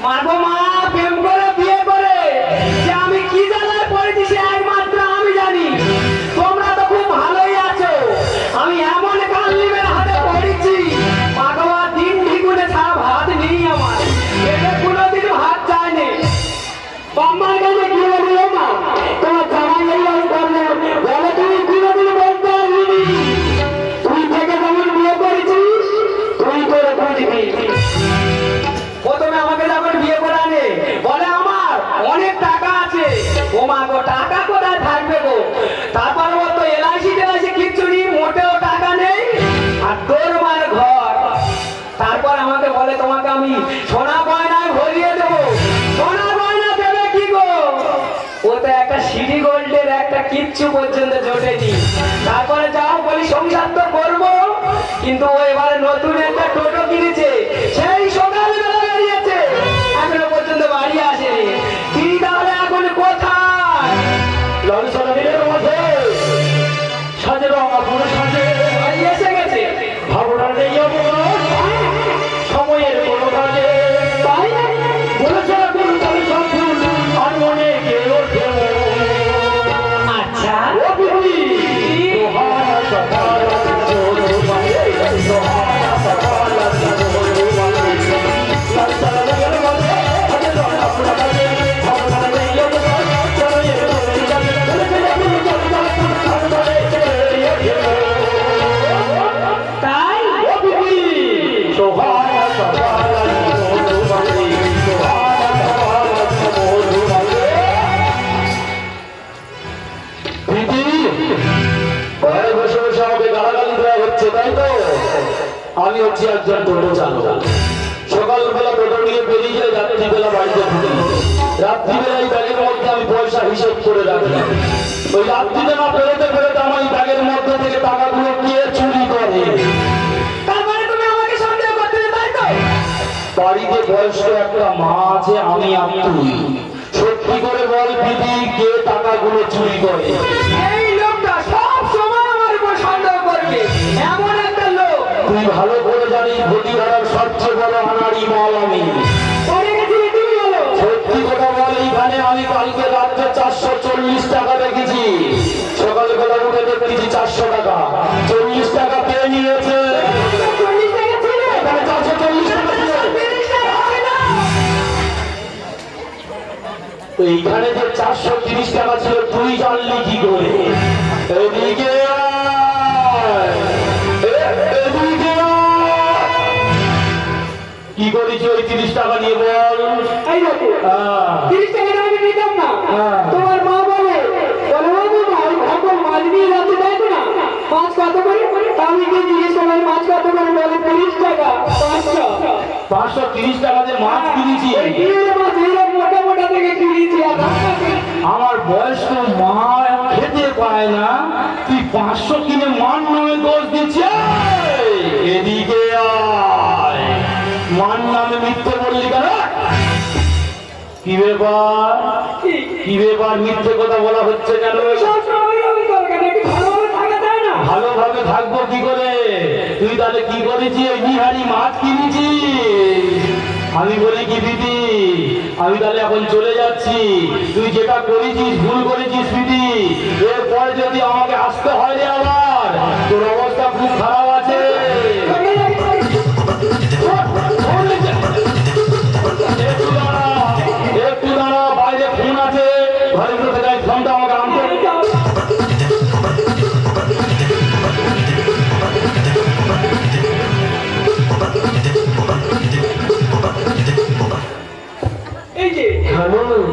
মারবো মা প্রেম করে কিচ্ছু পর্যন্ত জোটেনি। তারপরে যাও বলি, সংসার তো করব, কিন্তু ও এবারে নতুন একটা টোটো কিনেছে। সেই সকালবেলা বেরিয়েছে। এখনও পর্যন্ত বাড়ি আসেনি। কি তাহলে এখন কোথায়? লঞ্চনা দিলের মধ্যে সাজে রঙা পুরো সাজে। আমি হচ্ছি একজন টোটো চালক। বেরিয়ে যাই রাত্রিবেলা বাড়িতে ঢুকি রাত্রিবেলা এই ব্যাগের মধ্যে আমি পয়সা হিসেব করে রাখি ওই রাত্রিতে না বেরোতে বেরোতে আমার ব্যাগের মধ্যে থেকে টাকাগুলো কে চুরি করে বাড়িতে বয়স্ক একটা মা আছে আমি আর তুই সত্যি করে বল দিদি কে টাকাগুলো চুরি করে? এই লোকটা সব সময় আমার উপর সন্দেহ করবে। এমন একটা লোক। তুই ভালো করে জানিস ভতিহারার সবচেয়ে বড় মাল আমি। সত্যি কথা বল। আমি কালকে রাত্রে চারশো চল্লিশ টাকা রেখেছি সকালবেলা উঠে দেখতেছি চারশো টাকা। এইখানে যে চারশো তিরিশ টাকা ছিল তুই জানলি কি করে? এদিকে। কি করেছি ওই তিরিশ টাকা নিয়ে বল? তিরিশ টাকা নিতাম না। হ্যাঁ। তোমার মা বলে বলে ও ভাগল মাছ নিয়ে যাচ্ছে দেখো না? মাছ কত করে? আমি গিয়ে জিজ্ঞেস করলাম মাছ কত করে? বলে তিরিশ টাকা পাঁচশো। পাঁচশো তিরিশ টাকা দিয়ে মাছ কিনেছি। মোটা আমার বয়স্ক মা খেতে পায় না তুই পাঁচশো কিনে মান নামে দোষ দিচ্ছে এদিকে আয়। মান নামে মিথ্যে বললি কেন? কি ব্যাপার? কি? ব্যাপার মিথ্যে কথা বলা হচ্ছে কেন? ভালোভাবে থাকব কি করে? তুই তাহলে কি করেছি নিহারি মাছ কিনেছি আমি বলি কি দিদি? আমি তাহলে এখন চলে যাচ্ছি। তুই যেটা করেছিস, ভুল করেছিস, দিদি। এরপরে যদি আমাকে আসতে হয় রে আবার, তোর অবস্থা খুব খারাপ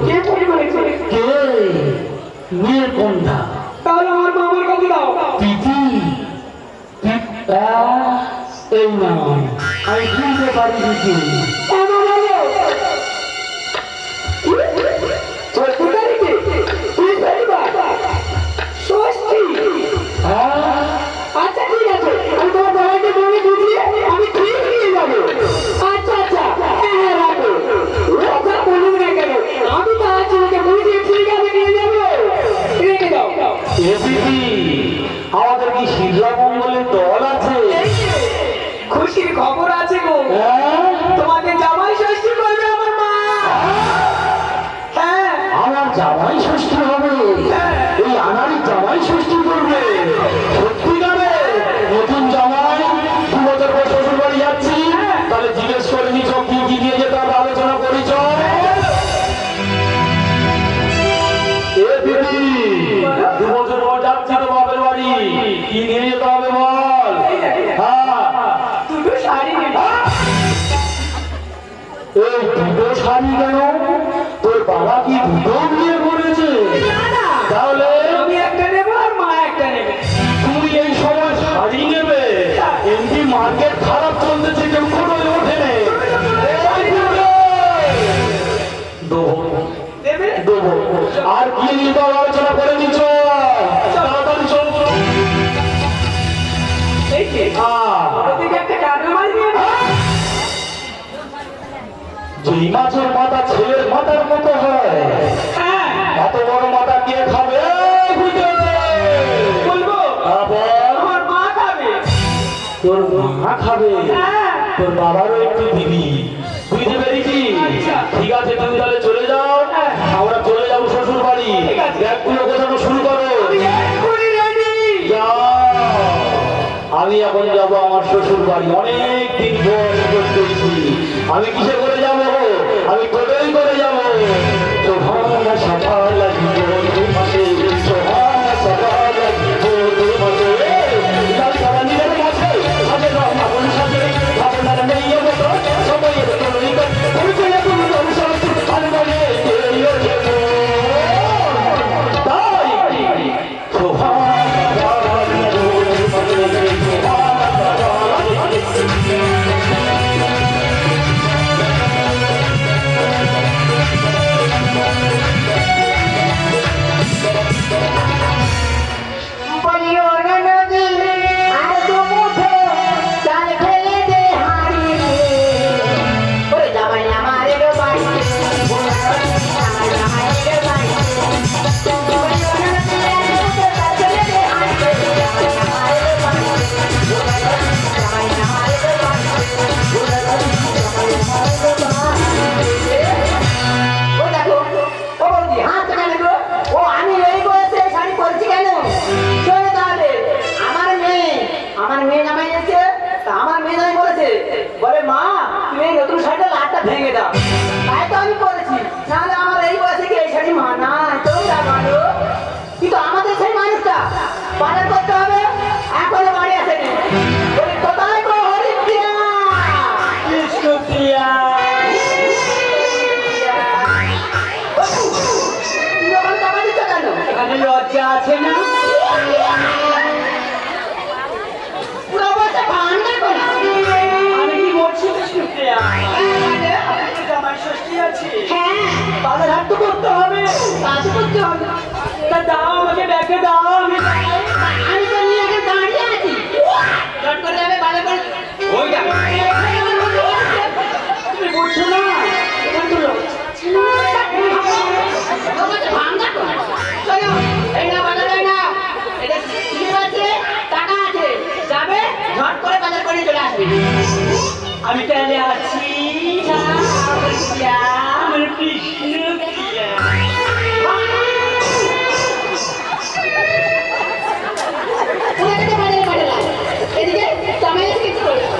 যে কে দাও প্রীতি এই না আমি বুঝতে পারি দিদি এ আমাদের কি শিলা মঙ্গলের দল আছে? খুশির খবর আছে গো। হ্যাঁ? তোমাকে জামাই ষষ্ঠী করবে আমার মা। হ্যাঁ। আমার জামাই ষষ্ঠী হবে। যেই মাছের মাথা ছেলের মাথার মতো হয় হ্যাঁ। এত বড় মাথা কে খাবে? তোর মা খাবে। হ্যাঁ। তোর বাবারও একটু দিবি। বুঝতে পেরেছি? আচ্ছা। ঠিক আছে তুমি তাহলে চলে যাও। হ্যাঁ। আমরা চলে যাব শ্বশুর বাড়ি। ব্যাগগুলো গোছানো শুরু করো। আমি এখন যাব আমার শ্বশুর বাড়ি অনেক দিন পর করতেছি আমি কিসে করে যাব? আমার মেয়ে জামাই এসেছে তা আমার মেয়ে জামাই বলেছে বলে মা তুমি এই নতুন শাড়িটা লাটটা ভেঙে দাও। তাই তো আমি করেছি। নাহলে আমার এই বয়সে কি এই শাড়ি মানায় তোমরা বলো কিন্তু আমাদের সেই মানুষটা পালন করতে হবে। এখনও বাড়ি আসেনি। কোথায় গো হরিপ্রিয়া? কৃষ্ণপ্রিয়া। লজ্জা আছে না? বাজার হাট তো করতে হবে। কাজ করতে হবে। তা দাও আমাকে ব্যাগে দাও আমি। আমি তো নিয়ে এখন দাঁড়িয়ে আছি। চট করে যাবে বালে করে ওই তুমি বুঝছ না?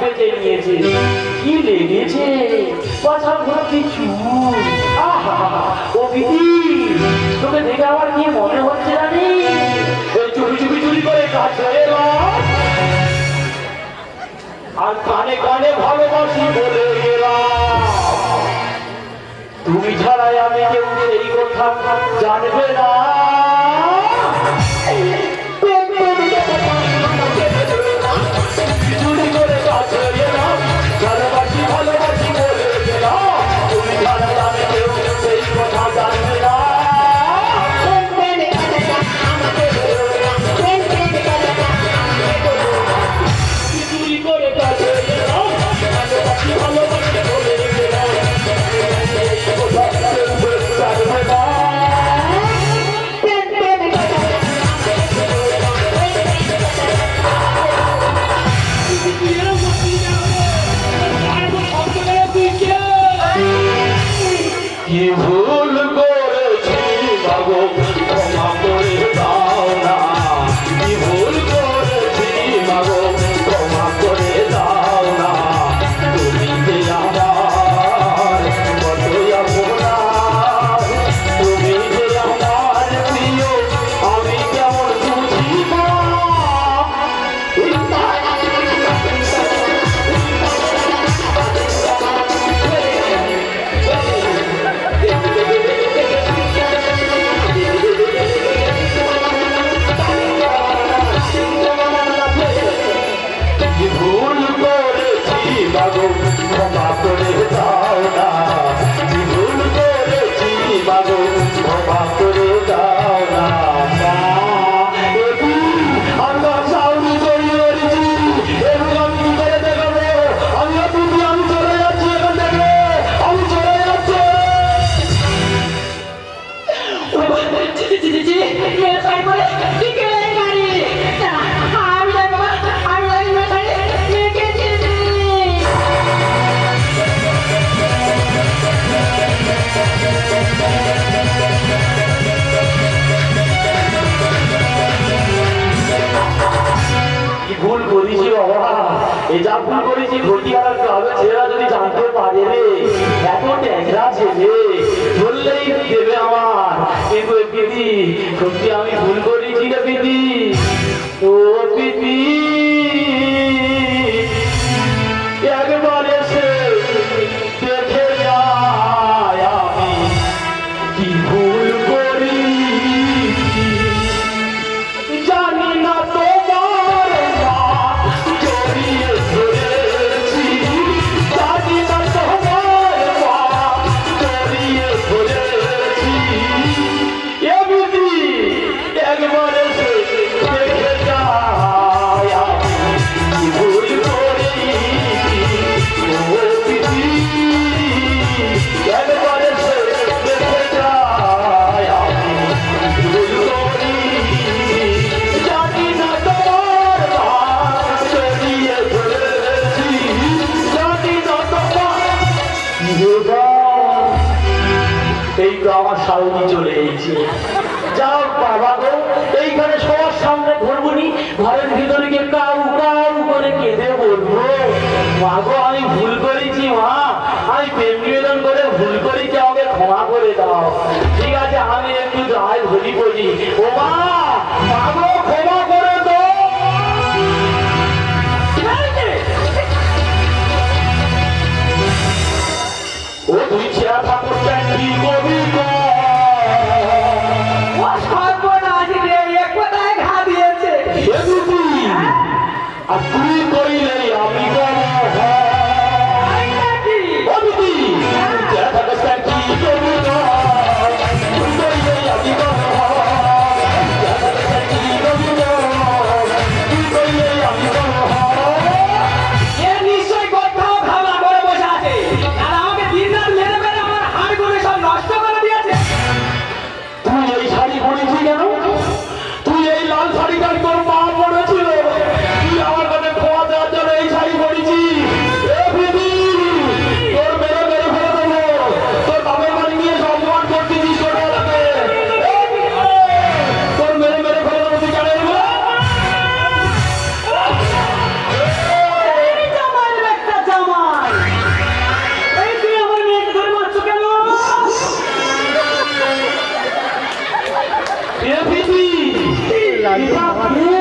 বেঁচে নিয়েছে। কি লেগেছে? পাছা ভর্তি চুল আহা ও দিদি তোকে দেখে আমার কি মনে হচ্ছে জানি? চুপি চুপি চুরি করে কাছে এলাম আর কানে কানে ভালোবাসি বলে গেলাম তুমি ছাড়াই আমি কেউ এই কথা জানবে না। এই যা ভুল করেছি ঘটিয়ার কাগজ ছেলেরা যদি জানতে পারে রে এত ট্যাংরা ছেলে। করি ও মা ক্ষমা Gracias.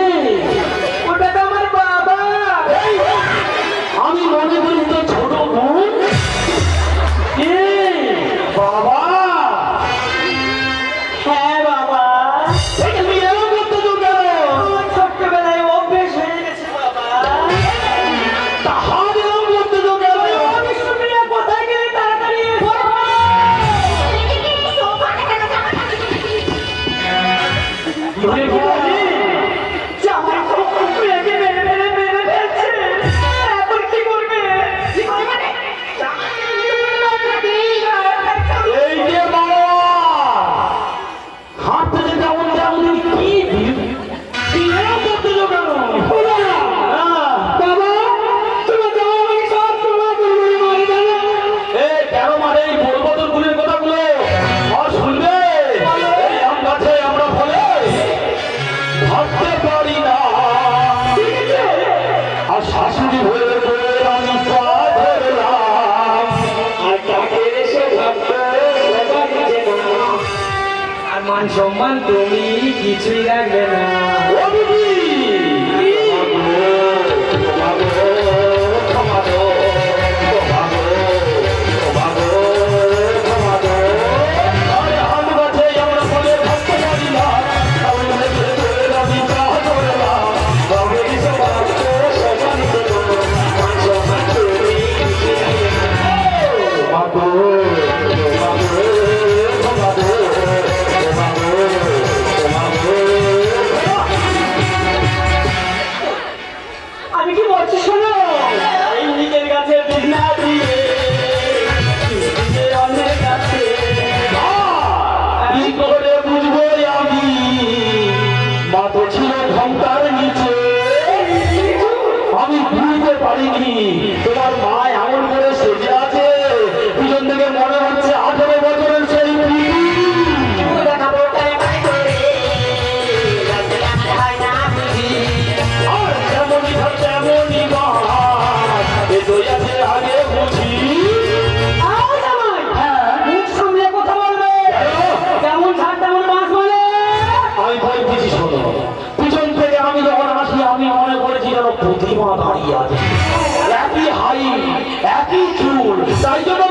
সম্মান তুমি কিছুই রাখবে না। দাঁড়িয়ে আছে। একই হাই একই চুল তাই জন্য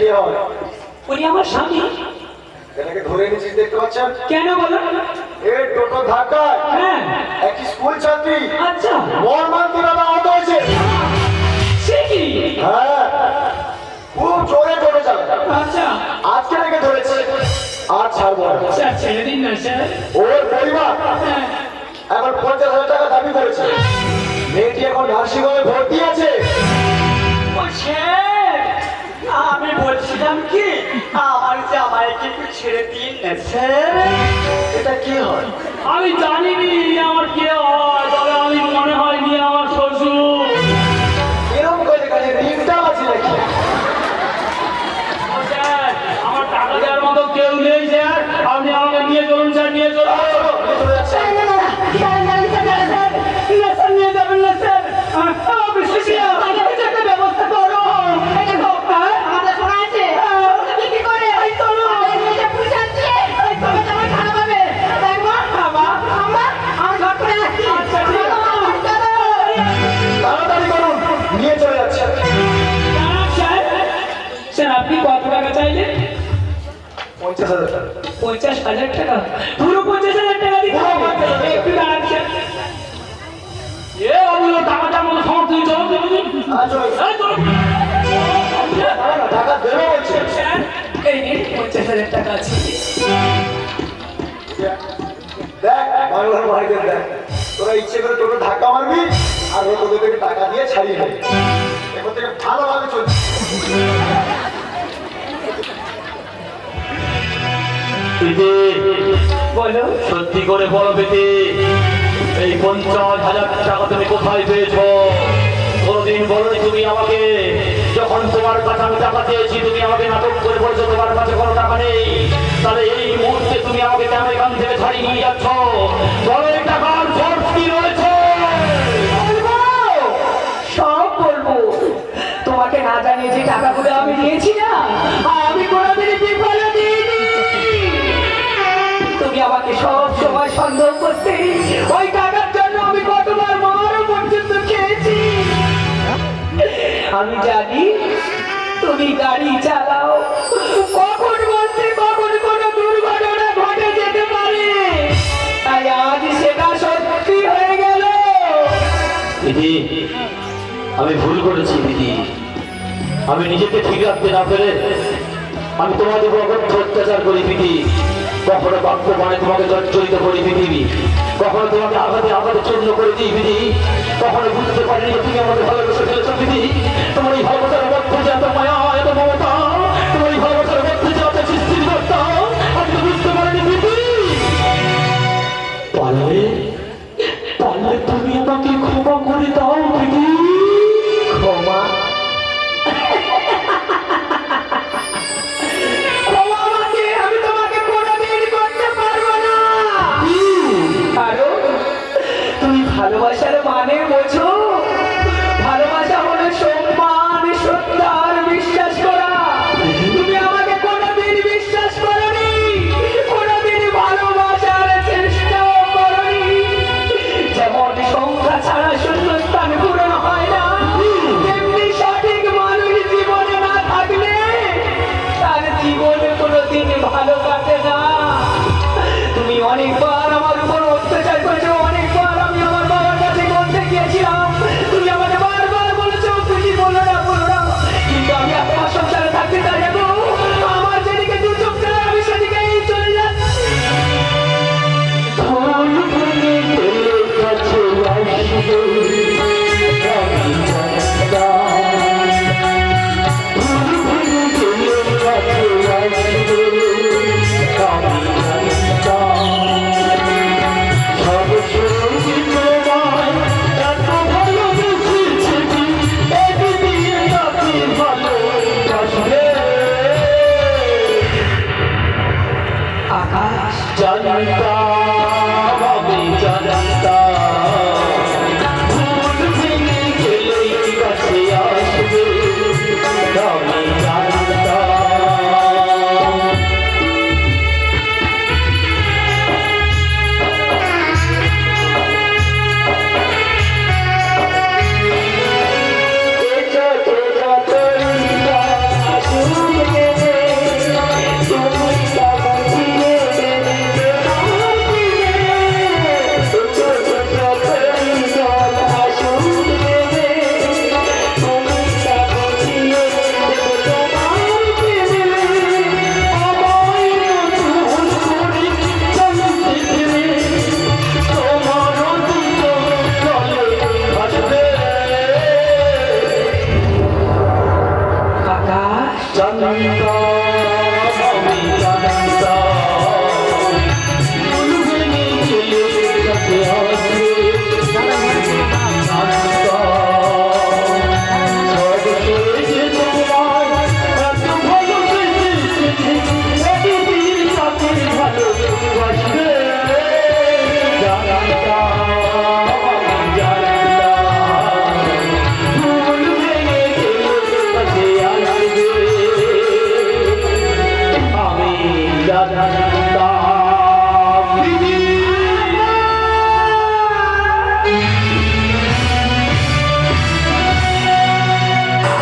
কে হয়? উনি আমার স্বামী। এটাকে ধরে নিয়েছিস দেখতে পাচ্ছেন? কেন এ টোটো ধাক্কায়। হ্যাঁ। একটি স্কুল ছাত্রী। আচ্ছা। মর্মান্তিভাবে আহত হয়েছে? সে কি? হ্যাঁ। খুব জোরে টোটো চালায়। আচ্ছা। আজকে রেখে ধরেছে। আর ছাড়বো না। ছেড়ে দিন না স্যার। ওর পরিবার হ্যাঁ। এখন পঞ্চাশ হাজার টাকা দাবি করেছে। মেয়েটি এখন নার্সিং ভর্তি আছে। বলছিলাম কি আমার জামাইকে ছেড়ে দিন। না এটা কি হয়? আমি জানিনি আমার কে হয়, তবে আমি মনে হয় নি পঞ্চাশ হাজার টাকা। পুরো পঞ্চাশ হাজার টাকা দিতে একটু স্যার এ মতো সমর্থ চলো। টাকা দেবো বলছে। এই নিন পঞ্চাশ হাজার টাকা আছে। দেখ বাংলার ভাইদের দেখ। তোরা ইচ্ছে করে টোটো ধাক্কা মারবি আর ও তোদের টাকা দিয়ে ছাড়িয়ে নেবে। এখন থেকে ভালোভাবে চলছে সত্যি করে বলো পেতে এই পঞ্চাশ হাজার টাকা তুমি কোথায় পেয়েছ? কোনদিন বলো তুমি আমাকে যখন তোমার কাছে আমি টাকা চেয়েছি তুমি আমাকে নাটক করে বলছো তোমার কাছে কোনো টাকা নেই। তাহলে এই মুহূর্তে তুমি আমাকে কেন এখান থেকে ছাড়িয়ে নিয়ে যাচ্ছ? বলো গাড়ি চালাও। কখন বলতে কখন দুর্ঘটনা ঘটে যেতে পারে? তাই আজ সেটা সত্যি হয়ে গেল। দিদি, আমি ভুল করেছি, দিদি। আমি নিজেকে ঠিক রাখতে না পেরে আমি তোমাদের উপর করি, দিদি। কখনো বাক্য তোমাকে জর্জরিত করি পৃথিবী। কখনো তোমাকে আঘাতে আঘাতে চূর্ণ করে দিই দিদি কখনো বুঝতে পারিনি তুমি আমাকে ভালোবেসে ফেলেছো পৃথিবী। তোমার এই ভালোবাসার মধ্যে যে এত মায়া, এত মমতা আকাশ